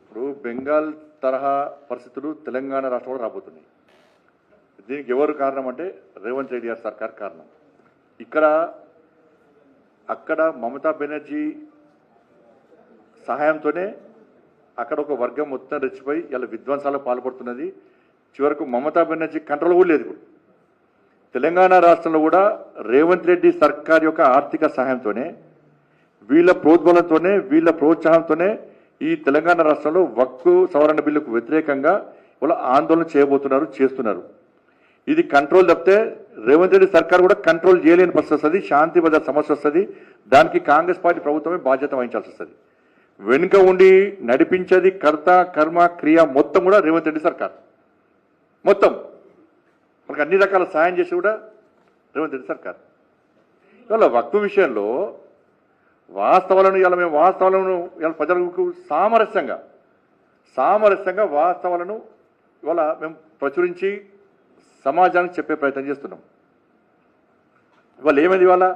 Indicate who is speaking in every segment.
Speaker 1: ఇప్పుడు బెంగాల్ తరహా పరిస్థితులు తెలంగాణ రాష్ట్రంలో రాబోతున్నాయి. దీనికి ఎవరు కారణం అంటే రేవంత్ రెడ్డి గారి సర్కార్ కారణం. ఇక్కడ అక్కడ మమతా బెనర్జీ సహాయంతోనే అక్కడ ఒక వర్గం మొత్తం రెచ్చిపోయి ఇలా విధ్వంసాలకు పాల్పడుతున్నది. చివరకు మమతా బెనర్జీ కంట్రోల్ కూడా లేదు ఇప్పుడు. తెలంగాణ రాష్ట్రంలో కూడా రేవంత్ రెడ్డి సర్కార్ యొక్క ఆర్థిక సహాయంతోనే వీళ్ళ ప్రోద్బలంతోనే వీళ్ళ ప్రోత్సాహంతోనే ఈ తెలంగాణ రాష్ట్రంలో వక్కు సవరణ బిల్లుకు వ్యతిరేకంగా వాళ్ళ ఆందోళన చేయబోతున్నారు చేస్తున్నారు. ఇది కంట్రోల్ తప్పితే రేవంత్ రెడ్డి సర్కార్ కూడా కంట్రోల్ చేయలేని పరిస్థితి వస్తుంది శాంతి భద్రత సమస్య వస్తుంది. దానికి కాంగ్రెస్ పార్టీ ప్రభుత్వమే బాధ్యత వహించాల్సి వస్తుంది. వెనుక ఉండి నడిపించేది కర్త కర్మ క్రియ మొత్తం కూడా రేవంత్ రెడ్డి సర్కార్. మొత్తం. మనకు అన్ని రకాల సాయం చేసి కూడా రేవంత్ రెడ్డి సర్కార్. ఇవాళ వక్కు విషయంలో వాస్తవాలను ఇలా మేము వాస్తవాలను ఇలా ప్రజలకు సామరస్యంగా సామరస్యంగా వాస్తవాలను ఇవాళ మేము ప్రచురించి సమాజానికి చెప్పే ప్రయత్నం చేస్తున్నాం. ఇవాళ ఏమైంది ఇవాళ?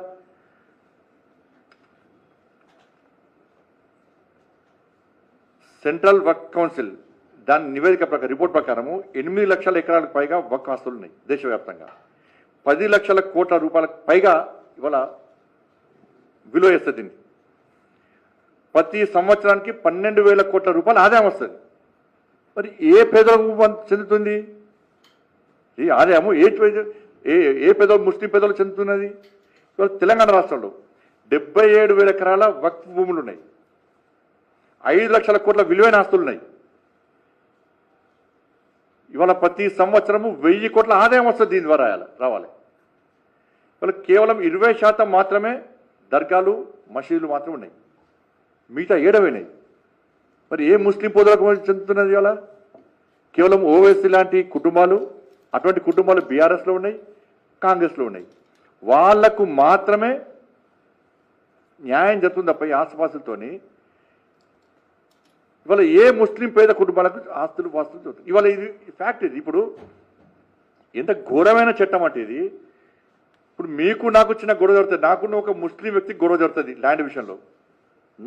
Speaker 1: సెంట్రల్ వర్క్ కౌన్సిల్ దాని నివేదిక ప్రకారం రిపోర్ట్ ప్రకారము ఎనిమిది లక్షల ఎకరాలకు పైగా వర్క్ ఆస్తులు ఉన్నాయి దేశవ్యాప్తంగా. పది లక్షల కోట్ల రూపాయలకు పైగా ఇవాళ విలువ వేస్తుంది దీన్ని. ప్రతి సంవత్సరానికి పన్నెండు వేల కోట్ల రూపాయలు ఆదాయం వస్తుంది. మరి ఏ పేదలకు చెందుతుంది? ఈ ఆదాయము ఏ ఏ ఏ పేదలు ముస్లిం పేదలు చెందుతున్నది? ఇవాళ తెలంగాణ రాష్ట్రంలో డెబ్బై ఏడు వేల ఎకరాల వక్ఫ్ భూములు ఉన్నాయి. ఐదు లక్షల కోట్ల విలువైన ఆస్తులు ఉన్నాయి. ఇవాళ ప్రతి సంవత్సరము వెయ్యి కోట్ల ఆదాయం వస్తుంది దీని ద్వారా రావాలి. ఇవాళ కేవలం ఇరవై శాతం మాత్రమే దర్గాలు మసీదులు మాత్రం ఉన్నాయి. మిగతా ఏడవైనాయి. మరి ఏ ముస్లిం పోదలకు చెందుతున్నది అలా కేవలం ఓవైసీ లాంటి కుటుంబాలు అటువంటి కుటుంబాలు బీఆర్ఎస్లో ఉన్నాయి కాంగ్రెస్లో ఉన్నాయి. వాళ్ళకు మాత్రమే న్యాయం జరుగుతుంది తప్ప ఈ ఆసుపాసులతోని ఇవాళ ఏ ముస్లిం పేద కుటుంబాలకు ఆస్తులు వాస్తులు దొరుకుతాయి. ఇవాళ ఇది ఫ్యాక్ట్ ఇది. ఇప్పుడు ఎంత ఘోరమైన చట్టం అంటే ఇది. ఇప్పుడు మీకు నాకు చిన్న గొడవ జరుగుతుంది. నాకున్న ఒక ముస్లిం వ్యక్తికి గొడవ జరుగుతుంది ల్యాండ్ విషయంలో.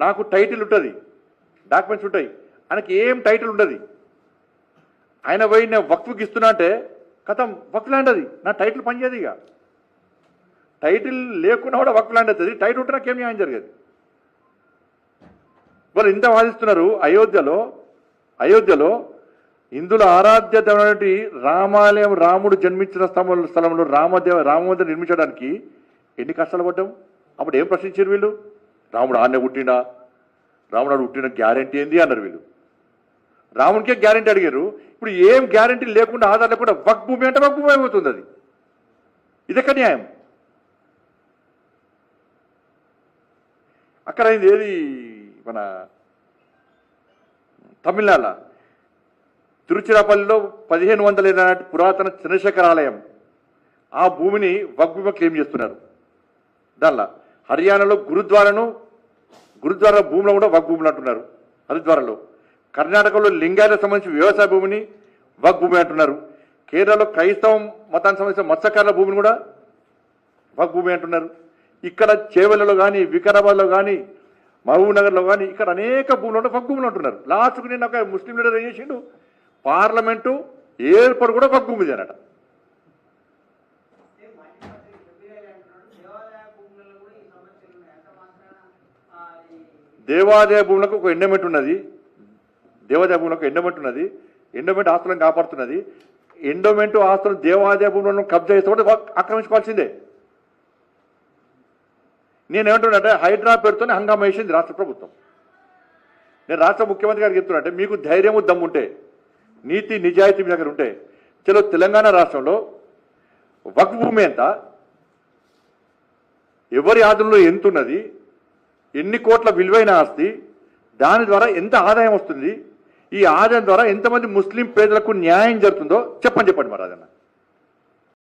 Speaker 1: నాకు టైటిల్ ఉంటుంది. డాక్యుమెంట్స్ ఉంటాయి. ఆయనకి ఏం టైటిల్ ఉండదు. ఆయన పోయి నేను వక్ఫ్కి ఇస్తున్నా అంటే కథం వక్ఫ్ ల్యాండ్ అది. నా టైటిల్ పనిచేయదు ఇక. టైటిల్ లేకున్నా కూడా వక్ఫ్ ల్యాండ్ అవుతుంది. టైటిల్ ఉంటే నాకేం న్యాయం జరిగేది. వాళ్ళు ఇంత వాదిస్తున్నారు. అయోధ్యలో అయోధ్యలో ఇందులో ఆరాధ్య రామాలయం రాముడు జన్మించిన స్థలం స్థలంలో రామదేవ రామమందిరం నిర్మించడానికి ఎన్ని కష్టాలు పడ్డాం? అప్పుడు ఏం ప్రశ్నించారు వీళ్ళు? రాముడు ఆనే పుట్టిండా? రాముడు ఆడు పుట్టిన గ్యారంటీ ఏంది అన్నారు వీళ్ళు. రామునికే గ్యారంటీ అడిగారు. ఇప్పుడు ఏం గ్యారంటీ లేకుండా ఆధార్ లేకుండా వక్ భూమి అంటే వక్ భూమి అయిపోతుంది అది. ఇదెక్క న్యాయం? అక్కడ అయింది ఏది మన తమిళనాడు తిరుచిరాపల్లిలో పదిహేను వందల ఇరవై నాటి పురాతన చంద్రశేఖర ఆలయం ఆ భూమిని వగ్భూమి క్లెయిమ్ చేస్తున్నారు. దానిలా. హర్యానాలో గురుద్వారాను గురుద్వారా భూమిలో కూడా వగ్భూములు అంటున్నారు. హరిద్వారలో. కర్ణాటకలో లింగాయలకు సంబంధించి వ్యవసాయ భూమిని వగ్భూమి అంటున్నారు. కేరళలో క్రైస్తవ మతానికి సంబంధించిన మత్స్యకారుల భూమిని కూడా వగ్భూమి అంటున్నారు. ఇక్కడ చేవెలలో కానీ వికారాబాద్లో కానీ మహబూబ్ నగర్లో కానీ ఇక్కడ అనేక భూములు ఉంటే వగ్భూములు అంటున్నారు. లాస్ట్కు నేను ఒక ముస్లిం లీడర్ ఏం చేసిండు? పార్లమెంటు ఏర్పాటు కూడా వగ్భూమిది అనట
Speaker 2: అంటే మాజీ మంత్రి చెప్పిరాజు అంటున్నాడు దేవాదాయ భూములలో కూడా ఈ సమస్యలు ఉన్నాయి అంత మాత్రాన ఆ, ఈ
Speaker 1: దేవాదాయ భూములకు ఒక ఎండమెంట్ ఉన్నది. దేవాదాయ భూములకు ఎండమెంట్ ఉన్నది. ఎండోమెంట్ ఆస్తులను కాపాడుతున్నది. ఎండోమెంట్ ఆస్తులను దేవాదాయ భూములను కబ్జా చేస్తే ఆక్రమించుకోవాల్సిందే. నేనేమంటున్నానంటే హైడ్రా పేరుతోనే హంగామా వేసింది రాష్ట్ర ప్రభుత్వం. నేను రాష్ట్ర ముఖ్యమంత్రి గారికి చెప్తున్నా అంటే మీకు ధైర్యము దమ్ముంటే నీతి నిజాయితీ మీ దగ్గర ఉంటే చలో తెలంగాణ రాష్ట్రంలో వక్ భూమి ఎంత? ఎవరి ఆధునంలో ఎంత ఉన్నది ఎన్ని కోట్ల విలువైన ఆస్తి దాని ద్వారా ఎంత ఆదాయం వస్తుంది ఈ ఆదాయం ద్వారా ఎంతమంది ముస్లిం పేదలకు న్యాయం జరుగుతుందో చెప్పని చెప్పండి మరి అదన్నా